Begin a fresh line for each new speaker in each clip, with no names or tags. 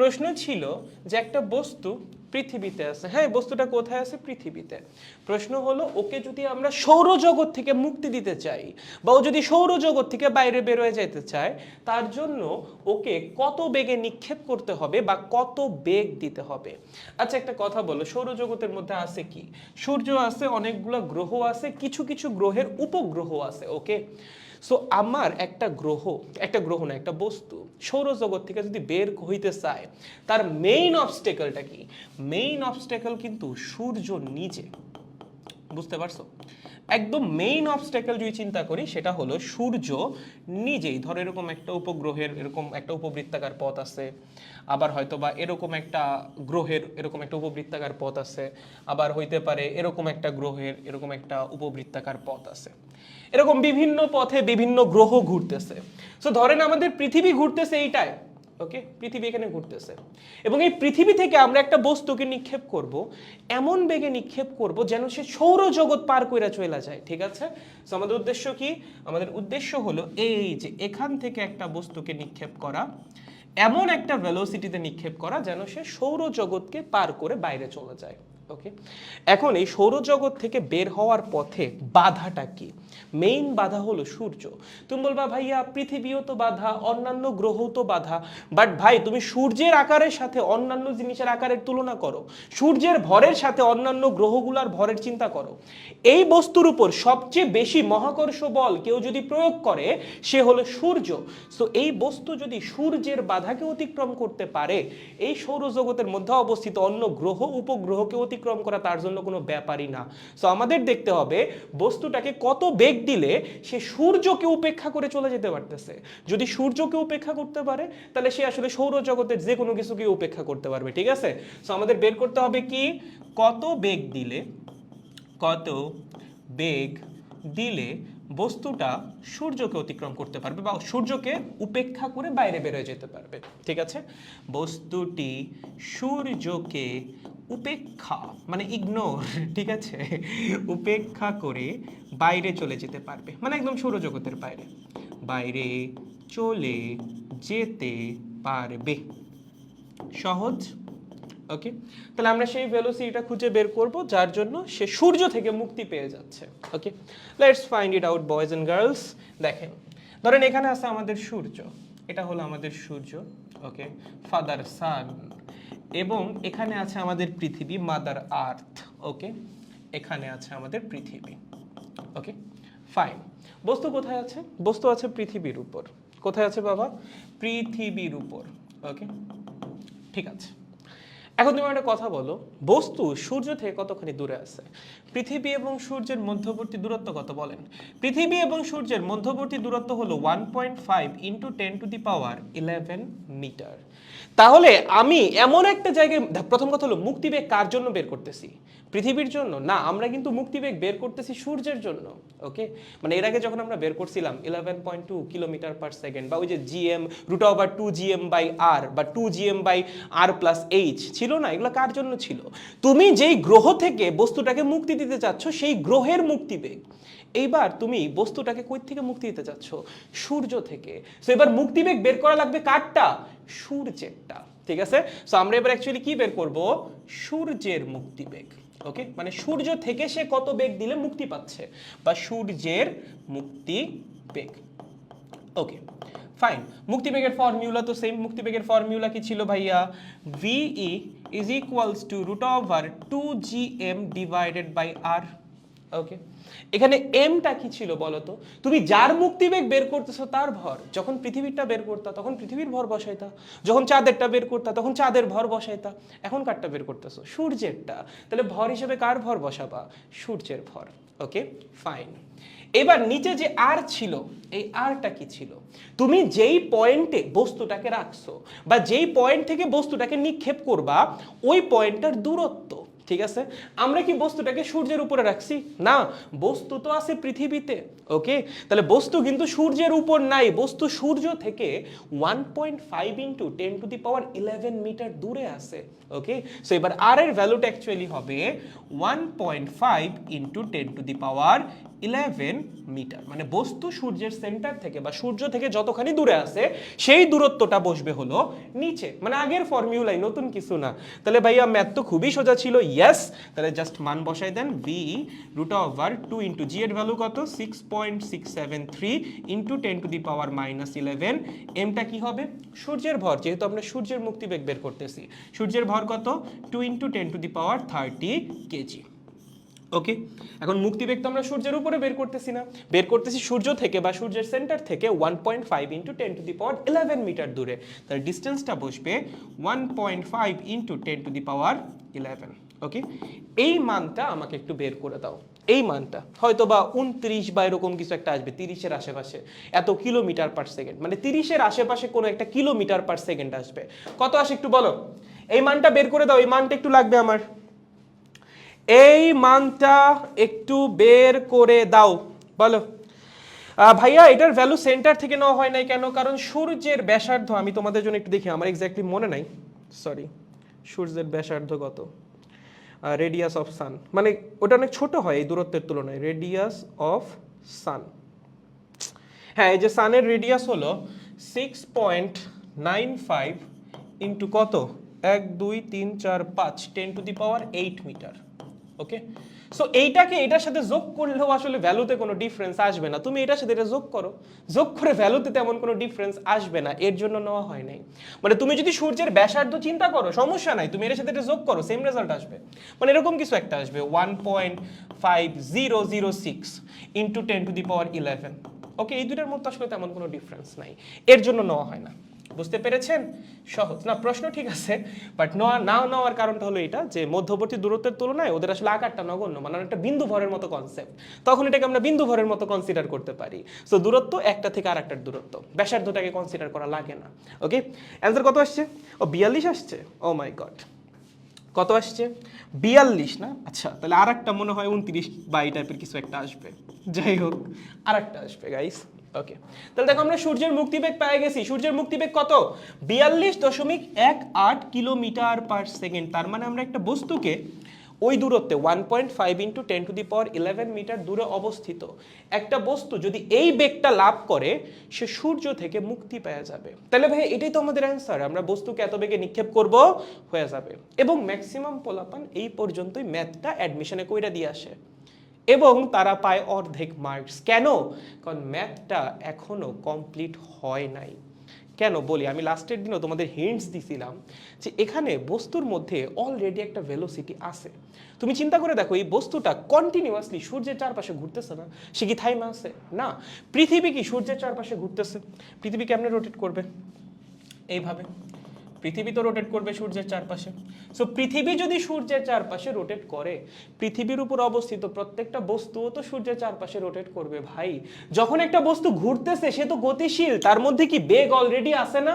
প্রশ্ন ছিল যে একটা বস্তু পৃথিবীতে আছে। হ্যাঁ বস্তুটা কোথায় আছে? পৃথিবীতে। প্রশ্ন হলো, ওকে যদি আমরা সৌরজগৎ থেকে মুক্তি দিতে চাই বা ও যদি সৌরজগৎ থেকে বাইরে বেরোয় যেতে চায়, তার জন্য ওকে কত বেগে নিক্ষেপ করতে হবে বা কত বেগ দিতে হবে? আচ্ছা একটা কথা বলো, সৌরজগতের মধ্যে আছে কি? সূর্য আছে, অনেকগুলো গ্রহ আছে, কিছু কিছু গ্রহের উপগ্রহ আছে, ওকে? সো আমার একটা গ্রহ একটা গ্রহ না, একটা বস্তু সৌরজগৎ থেকে যদি বের হইতে চায়, তার মেইন অবস্টেকলটা কি? মেইন অবস্টেকল কিন্তু সূর্য নিজে। বুঝতে পারছ? একদম মেইন অবস্টেকল যদি চিন্তা করি, সেটা হলো সূর্য নিজেই। ধরো, এরকম একটা উপগ্রহের, এরকম একটা উপবৃত্তাকার পথ আছে, আবার হয়তো বা এরকম একটা গ্রহের, এরকম একটা উপবৃত্তাকার পথ আছে, আবার হইতে পারে এরকম একটা গ্রহের, এরকম একটা উপবৃত্তাকার পথ আছে। এরকম বিভিন্ন পথে বিভিন্ন গ্রহ ঘুরতেছে। সো ধরেন আমাদের পৃথিবী ঘুরতেছে এইটায় ওকে পৃথিবী এখানে ঘুরতেছে। এবং এই পৃথিবী থেকে আমরা একটা বস্তুকে নিক্ষেপ করব, এমন বেগে নিক্ষেপ করব যেন সে সৌরজগৎ পার করে চলে যায়, ঠিক আছে? সো আমাদের উদ্দেশ্য কি? আমাদের উদ্দেশ্য হলো এই যে এখান থেকে একটা বস্তুকে নিক্ষেপ করা, এমন একটা ভেলোসিটিতে নিক্ষেপ করা যেন সে সৌরজগৎকে পার করে বাইরে চলে যায়। ওকে এখন এই সৌরজগৎ থেকে বের হওয়ার পথে বাধাটা কি? মেইন বাধা হলো সূর্য। তুমি বলবা, ভাইয়া, পৃথিবীও তো বাধা, অন্যান্য গ্রহ তো বাধা। বাট ভাই, তুমি সূর্যের আকারের সাথে অন্যান্য জিনিসের আকারের তুলনা করো। সূর্যের ভরের সাথে অন্যান্য গ্রহগুলার ভরের চিন্তা করো। এই বস্তুর উপর সবচেয়ে বেশি মহাকর্ষ বল কেউ যদি প্রয়োগ করে, সে হলো সূর্য। সো এই বস্তু যদি সূর্যের বাধাকে অতিক্রম করতে পারে, এই সৌরজগতের মধ্যে অবস্থিত অন্য গ্রহ, উপগ্রহকে অতিক্রম করা তার জন্য কোনো ব্যাপারই না। সো আমাদের দেখতে হবে বস্তুটাকে কত বেগ দিলে সে সূর্যকে উপেক্ষা করে চলে যেতে পারতেছে। যদি সূর্যকে উপেক্ষা করতে পারে, তাহলে সে আসলে সৌরজগতের যে কোনো কিছুকে উপেক্ষা করতে পারবে, ঠিক আছে? সো আমাদের বের করতে হবে কি? কত বেগ দিলে, কত বেগ দিলে বস্তুটা সূর্যকে অতিক্রম করতে পারবে বা সূর্যকে উপেক্ষা করে বাইরে বেরোয় যেতে পারবে, ঠিক আছে? বস্তুটি সূর্যকে উপেক্ষা মানে ইগনোর ঠিক আছে? উপেক্ষা করে বাইরে চলে যেতে পারবে মানে একদম সৌরজগতের বাইরে। বাইরে চলে যেতে পারবে। সহজ? ওকে, তাহলে আমরা সেই ভেলোসিটিটা খুঁজে বের করব, যার জন্য সে সূর্য থেকে মুক্তি পেয়ে যাচ্ছে। Okay let's find it out boys and girls দেখেন, ধরেন এখানে আছে আমাদের সূর্য, এটা হলো আমাদের সূর্য, ওকে ফাদার সান এবং এখানে আছে আমাদের পৃথিবী মাদার আর্থ ওকে এখানে আছে আমাদের পৃথিবী ওকে ফাইন বস্তু কোথায় আছে? বস্তু আছে পৃথিবীর উপর। কোথায় আছে বাবা? পৃথিবীর উপর ওকে ঠিক আছে। এখন তুমি একটা কথা বলো, বস্তু সূর্য থেকে কতখানি দূরে আছে? পৃথিবী এবং সূর্যের মধ্যবর্তী দূরত্ব কত বলেন? পৃথিবী এবং সূর্যের মধ্যবর্তী দূরত্ব হলো one point five into ten to the power eleven metre তাহলে আমি এমন একটা জায়গায় প্রথম কথা হলো মুক্তিবেগ কার জন্য বের করতেছি? পৃথিবীর জন্য? না, আমরা কিন্তু মুক্তিবেগ বের করতেছি সূর্যের জন্য ওকে মানে এর আগে যখন আমরা বের করছিলাম eleven point two kilometre per second বা ওই যে GM root over two GM by R বা two GM by R plus H ছিল না? এগুলো কার জন্য ছিল? তুমি যেই গ্রহ থেকে বস্তুটাকে মুক্তি দিতে চাচ্ছ, সেই গ্রহের মুক্তিবেগ। এইবার তুমি বস্তুটাকে কই থেকে মুক্তি দিতে চাচ্ছ? সূর্য থেকে। সো এবার মুক্তিবেগ বের করা লাগবে কারটা? সূর্যেরটা। ঠিক আছে? সো আমরা এবার অ্যাকচুয়ালি কি বের করব? সূর্যের মুক্তিবেগ। ওকে মানে সূর্য থেকে সে কত বেগ দিলে মুক্তি পাচ্ছে? বা সূর্যের মুক্তি বেগ ওকে ফাইন মুক্তিবেগের ফর্মুলা তো সেম মুক্তিবেগের ফর্মুলা কি ছিল ভাইয়া? V is equals to root over two G M divided by R okay এখানে এমটা কি ছিল বলতো? তুমি যার মুক্তিবেগ বের করতেছো তার ভর। যখন পৃথিবীরটা বের করতা, তখন পৃথিবীর ভর বসাইতা। যখন চাঁদেরটা বের করতা, তখন চাঁদের ভর বসাইতা। এখন কারটা বের করতেছো। সূর্যেরটা। তাহলে ভর হিসেবে কার ভর বসাবা? সূর্যের ভর। ওকে ফাইন এবার নিচে যে আর ছিল, এই আরটা কি ছিল? তুমি যেই পয়েন্টে বস্তুটাকে রাখছো বা যেই পয়েন্ট থেকে বস্তুটাকে নিক্ষেপ করবা, ওই পয়েন্টটার দূরত্ব। ঠিক আছে? আমরা কি বস্তুটাকে সূর্যের উপরে রাখছি? না, বস্তু তো আছে পৃথিবীতে ওকে তাহলে বস্তু কিন্তু সূর্যের উপর নাই। বস্তু সূর্য থেকে one point five into ten to the power eleven metre দূরে আছে ওকে সো এবার আর এর ভ্যালুটা অ্যাকচুয়ালি হবে one point five into ten to the power eleven metre মানে বস্তু সূর্যের সেন্টার থেকে বা সূর্য থেকে যতখানি দূরে আছে, সেই দূরত্বটা বসবে হলো নিচে। মানে আগের ফর্মুলাই নতুন কিছু না। তাহলে ভাইয়া ম্যাথ তো খুবই সোজা ছিল। ইয়েস তাহলে জাস্ট মান বসাই দেন। V root over two into G এর ভ্যালু কত? Six point six seven three into ten to the power minus eleven এমটা কি হবে? সূর্যের ভর, যেহেতু আমরা সূর্যের মুক্তিবেগ বের করতেছি। সূর্যের ভর কত? Two into ten to the power thirty KG okay এখন মুক্তিবেগ তো আমরা সূর্যের উপরে বের করতেছি না। বের করতেছি সূর্য থেকে বা সূর্যের সেন্টার থেকে one point five into ten to the power eleven metre দূরে। তার ডিস্টেন্সটা বসবে one point five into ten to the power eleven okay এই মানটা আমাকে একটু বের করে দাও। এই মানটা। হয়তো বা উনত্রিশ বা এরকম কিছু একটা আসবে, তিরিশের আশেপাশে। এত কিলোমিটার পার সেকেন্ড মানে তিরিশের আশেপাশে কোনো একটা কিলোমিটার পার সেকেন্ড আসবে। কত আসে একটু বলো? এই মানটা বের করে দাও, এই মানটা একটু লাগবে আমার। এই মানটা একটু বের করে দাও। বলো। ভাইয়া, এটার ভ্যালু সেন্টার থেকে নেওয়া হয় নাই কেন? কারণ সূর্যের ব্যাসার্ধ, আমি তোমাদের জন্য একটু দেখি, আমার এক্স্যাক্টলি মনে নাই। সরি সূর্যের ব্যাসার্ধ কত? রেডিয়াস অফ সান মানে ওটা অনেক ছোট হয় এই দূরত্বের তুলনায়। রেডিয়াস অফ সান হ্যাঁ এই যে সানের রেডিয়াস হলো six point nine five into কত? এক, দুই, তিন, চার, পাঁচ ten to the power eight metre okay so এইটাকে এটার সাথে যোগ করলেও আসলে ভ্যালুতে কোনো ডিফারেন্স আসবে না। তুমি এটার সাথে এটা যোগ করো। যোগ করে ভ্যালুতে তেমন কোনো ডিফারেন্স আসবে না। এর জন্য নেওয়া হয় নাই। মানে তুমি যদি সূর্যের ব্যাসার্ধ চিন্তা করো, সমস্যা নাই। তুমি এর সাথে এটা যোগ করো সেম রেজাল্ট আসবে। মানে এরকম কিছু একটা আসবে। One point five zero zero six into ten to the power eleven okay এই দুটার মধ্যে আসলে তেমন কোনো ডিফারেন্স নাই। এর জন্য নেওয়া হয় না। বুঝতে পেরেছেন? সহজ। না, প্রশ্ন ঠিক আছে বাট নেওয়া না নেওয়ার কারণটা হলো এটা যে মধ্যবর্তী দূরত্বের তুলনায় ওদের আসলে আকারটা নগণ্য মানে একটা বিন্দু ভরের মতো কনসেপ্ট তখন এটাকে আমরা বিন্দু ভরের মতো কনসিডার করতে পারি। সো দূরত্ব একটা থেকে আর একটার দূরত্ব। ব্যাসার্ধটাকে কনসিডার করা লাগে না। ওকে অ্যান্সার কত আসছে? ও, বিয়াল্লিশ আসছে? ও মাই গড কত আসছে? বিয়াল্লিশ, না? আচ্ছা তাহলে আর একটা মনে হয় উনত্রিশ বা এই টাইপের কিছু একটা আসবে। যাই হোক আর একটা আসবে গাইস ওকে তাহলে দেখো আমরা সূর্যের মুক্তিবেগ পেয়ে গেছি। সূর্যের মুক্তিবেগ কত? বিয়াল্লিশ দশমিক এক আট কিলোমিটার পার সেকেন্ড তার মানে আমরা একটা বস্তুকে ওই দূরত্বে one point five into ten to the power eleven metre দূরে অবস্থিত। একটা বস্তু যদি এই বেগটা লাভ করে, সে সূর্য থেকে মুক্তি পাওয়া যাবে। তাহলে ভাই এটাই তো আমাদের অ্যান্সার আমরা বস্তুকে এত বেগে নিক্ষেপ করব, হয়ে যাবে। এবং ম্যাক্সিমাম পোলাপান এই পর্যন্তই ম্যাথটা অ্যাডমিশনে কইরা দিয়ে আসে। এবং তারা পায় অর্ধেক মার্কস কেন? কারণ ম্যাথটা এখনও কমপ্লিট হয় নাই। কেন? বলি, আমি লাস্টের দিনও তোমাদের হিন্টস দিছিলাম যে এখানে বস্তুর মধ্যে অলরেডি একটা ভেলোসিটি আছে। তুমি চিন্তা করে দেখো, এই বস্তুটা কন্টিনিউয়াসলি সূর্যের চারপাশে ঘুরতেছে না, সে কি থাইমা আছে? না। পৃথিবী কি সূর্যের চারপাশে ঘুরতেছে? পৃথিবী কেমনে রোটেট করবে? এইভাবে। পৃথিবী তো রোটেট করবে সূর্যের চারপাশে। সো পৃথিবী যদি সূর্যের চারপাশে রোটেট করে, পৃথিবীর উপর অবস্থিত প্রত্যেকটা বস্তুও তো সূর্যের চারপাশে রোটেট করবে ভাই। যখন একটা বস্তু ঘুরতেছে, সে তো গতিশীল, তার মধ্যে কি বেগ অলরেডি আছে না?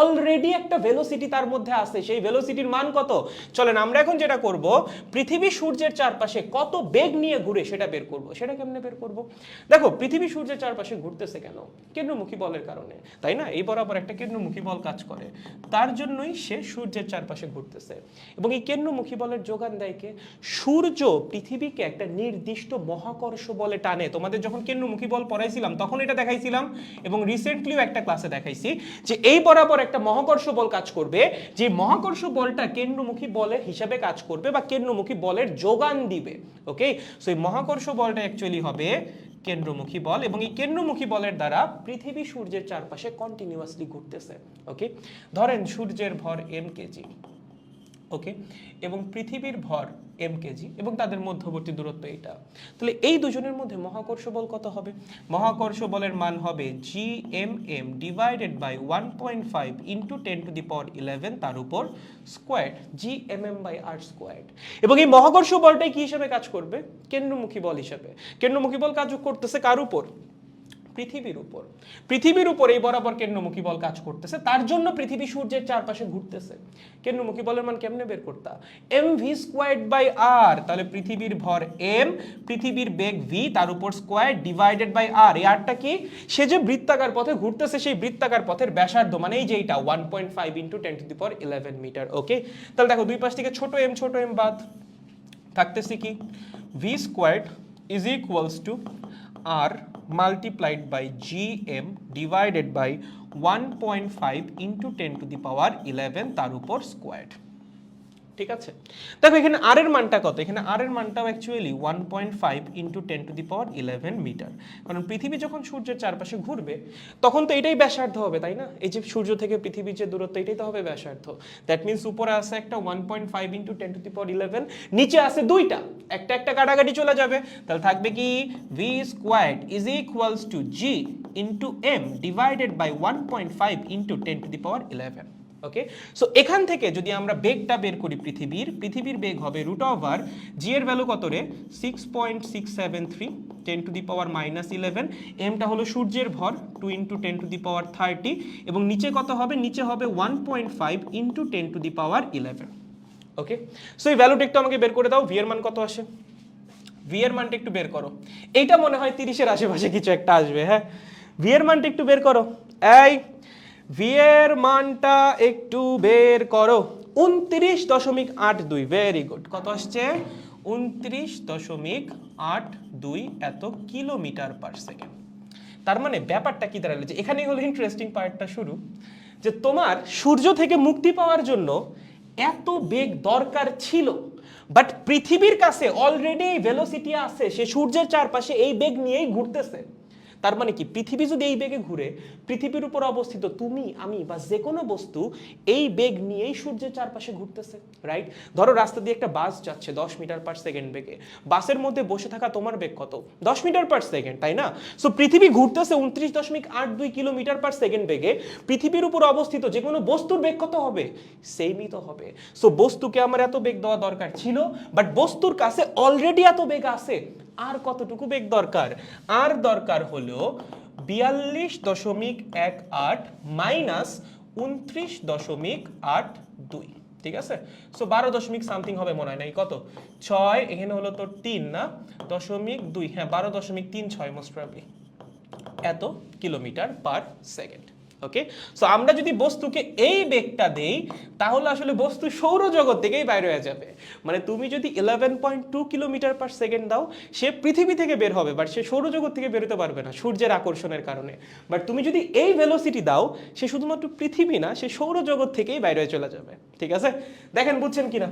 অলরেডি একটা ভেলোসিটি তার মধ্যে আছে, সেই ভেলোসিটির মান কত? চলেন, আমরা এখন যেটা করব, পৃথিবী সূর্যের চারপাশে কত বেগ নিয়ে ঘুরে সেটা বের করব। সেটা কেমনে বের করব? দেখো, পৃথিবী সূর্যের চারপাশে ঘুরতেছে কেন? কেন্দ্রমুখী বলের কারণে, তাই না? এই বরাবর একটা কেন্দ্রমুখী বল কাজ করে। তার জন্যই সে সূর্যের চারপাশে ঘুরতেছে। এবং এই কেন্দ্রমুখী বলের যোগান দেয় কে? সূর্য পৃথিবীকে একটা নির্দিষ্ট মহাকর্ষ বলে টানে। তোমাদের যখন কেন্দ্রমুখী বল পড়াইছিলাম, তখন এটা দেখাইছিলাম এবং রিসেন্টলিও একটা ক্লাসে দেখাইছি যে এই বরাবর একটা মহাকর্ষ বল কাজ করবে, যে মহাকর্ষ বলটা কেন্দ্রমুখী বলের হিসাবে কাজ করবে বা কেন্দ্রমুখী বলের যোগান দিবে। ওকে সো এই মহাকর্ষ বলটা অ্যাকচুয়ালি হবে কেন্দ্রমুখী বল এবং এই কেন্দ্রমুখী বলের দ্বারা পৃথিবী সূর্যের চারপাশে কন্টিনিউয়াসলি ঘুরতেছে ওকে ধরেন সূর্যের ভর এম কেজি ওকে এবং পৃথিবীর ভর এম কেজি এবং তাদের মধ্যবর্তী দূরত্ব এটা। তাহলে এই দুজনের মধ্যে মহাকর্ষ বল কত হবে? মহাকর্ষ বলের মান হবে G M M divided by one point five into ten to the power eleven তার উপর square G M M by R square এবং এই মহাকর্ষ বলটাই কি হিসাবে কাজ করবে? কেন্দ্রমুখী বল হিসাবে। কেন্দ্রমুখী বল কাজ করতেছে কার উপর? পৃথিবীর উপর। পৃথিবীর উপর এই বরাবর কেন্দ্রমুখী বল কাজ করতেছে। তার জন্য পৃথিবী সূর্যের চারপাশে ঘুরতেছে। কেন্দ্রমুখী বলের মান কেমনে বের করতা? M V squared by R তাহলে পৃথিবীর ভর এম পৃথিবীর বেগ ভি তার উপর স্কোয়ার ডিভাইডেড বাই আর এই আরটা কি? সে যে বৃত্তাকার পথে ঘুরতেছে, সেই বৃত্তাকার পথের ব্যাসার্ধ মানে এই যে এইটা one point five into ten to the power eleven metre okay তাহলে দেখো, দুই পাশ থেকে ছোট এম ছোট এম বাদ। থাকতেছে কি? V squared is equals to r multiplied by gm divided by 1.5 into 10 to the power 11 তার উপর স্কোয়ার্ড ঠিক আছে? দেখো, এখানে আর এর মানটা কত? এখানে আর এর মানটাও actually one point five into ten to the power eleven metre কারণ পৃথিবী যখন সূর্যের চারপাশে ঘুরবে, তখন তো এটাই ব্যাসার্ধ হবে, তাই না? এই যে সূর্য থেকে পৃথিবীর যে দূরত্ব, এটাই তো হবে ব্যাসার্ধ। দ্যাট মিনস উপরে আছে একটা one point five into ten to the power eleven নিচে আছে দুইটা। একটা একটা কাটাকাটি চলে যাবে। তাহলে থাকবে কি? V squared is equals to G into M divided by one point five into ten to the power eleven okay so এখান থেকে যদি আমরা বেগটা বের করি পৃথিবীর পৃথিবীর বেগ হবে রুট ওভার জি এর ভ্যালু কত রে? Six point six seven three ten to the power minus eleven এমটা হলো সূর্যের ভর two into ten to the power thirty এবং নিচে কত হবে? নিচে হবে one point five into ten to the power eleven okay so এই ভ্যালুটা একটু আমাকে বের করে দাও ভি এর মান কত আসে? ভি এর মানটা একটু বের করো। এইটা মনে হয় তিরিশের আশেপাশে কিছু একটা আসবে হ্যাঁ? ভি এর মানটা একটু বের করো। এই ভি এর মানটা একটু বের করো। উনত্রিশ দশমিক আট দুই ভেরি গুড কত আসছে? উনত্রিশ দশমিক আট দুই এত কিলোমিটার পার সেকেন্ড তার মানে ব্যাপারটা কি দাঁড়াল? যে এখানেই হলো ইন্টারেস্টিং পার্টটা শুরু। যে তোমার সূর্য থেকে মুক্তি পাওয়ার জন্য এত বেগ দরকার ছিল। বাট পৃথিবীর কাছে অলরেডি ভেলোসিটি আছে। সে সূর্যের চারপাশে এই বেগ নিয়েই ঘুরতেছে। তার মানে কি? পৃথিবী যদি এই বেগে ঘুরে, পৃথিবীর উপর অবস্থিত তুমি, আমি বা যে কোনো বস্তু এই বেগ নিয়েই সূর্যের চারপাশে ঘুরতেছে রাইট ধরো রাস্তা দিয়ে একটা বাস যাচ্ছে দশ মিটার পার সেকেন্ড বেগে। বাসের মধ্যে বসে থাকা তোমার বেগ কত? দশ মিটার পার সেকেন্ড তাই না? সো পৃথিবী ঘুরতেছে উনত্রিশ দশমিক আট দুই কিলোমিটার পার সেকেন্ড বেগে। পৃথিবীর উপর অবস্থিত যে কোনো বস্তুর বেগ কত হবে? সেমই তো হবে। সো বস্তুকে আমার এত বেগ দেওয়া দরকার ছিল বাট বস্তুর কাছে অলরেডি এত বেগ আছে। আর কতটুকু বেগ দরকার? আর দরকার হলো বিয়াল্লিশ দশমিক এক আট মাইনাস উনত্রিশ দশমিক আট দুই। ঠিক আছে? সো বারো দশমিক সামথিং হবে মনে হয় নাই। কত? ছয়, এখানে হলো তো তিন না? দশমিক দুই। হ্যাঁ বারো দশমিক তিন ছয় মোস্ট প্রবলি এত kilometre per second. Okay so আমরা যদি বস্তুকে এই বেগটা দেই, তাহলে আসলে বস্তু সৌরজগৎ থেকেই বাইরে হয়ে যাবে। মানে তুমি যদি eleven point two kilometre per second দাও, সে পৃথিবী থেকে বের হবে বাট সে সৌরজগৎ থেকে বেরোতে পারবে না সূর্যের আকর্ষণের কারণে। বাট তুমি যদি এই ভেলোসিটি দাও, সে শুধুমাত্র পৃথিবী না, সে সৌরজগৎ থেকেই বাইরে চলে যাবে। ঠিক আছে? দেখেন, বুঝছেন কিনা?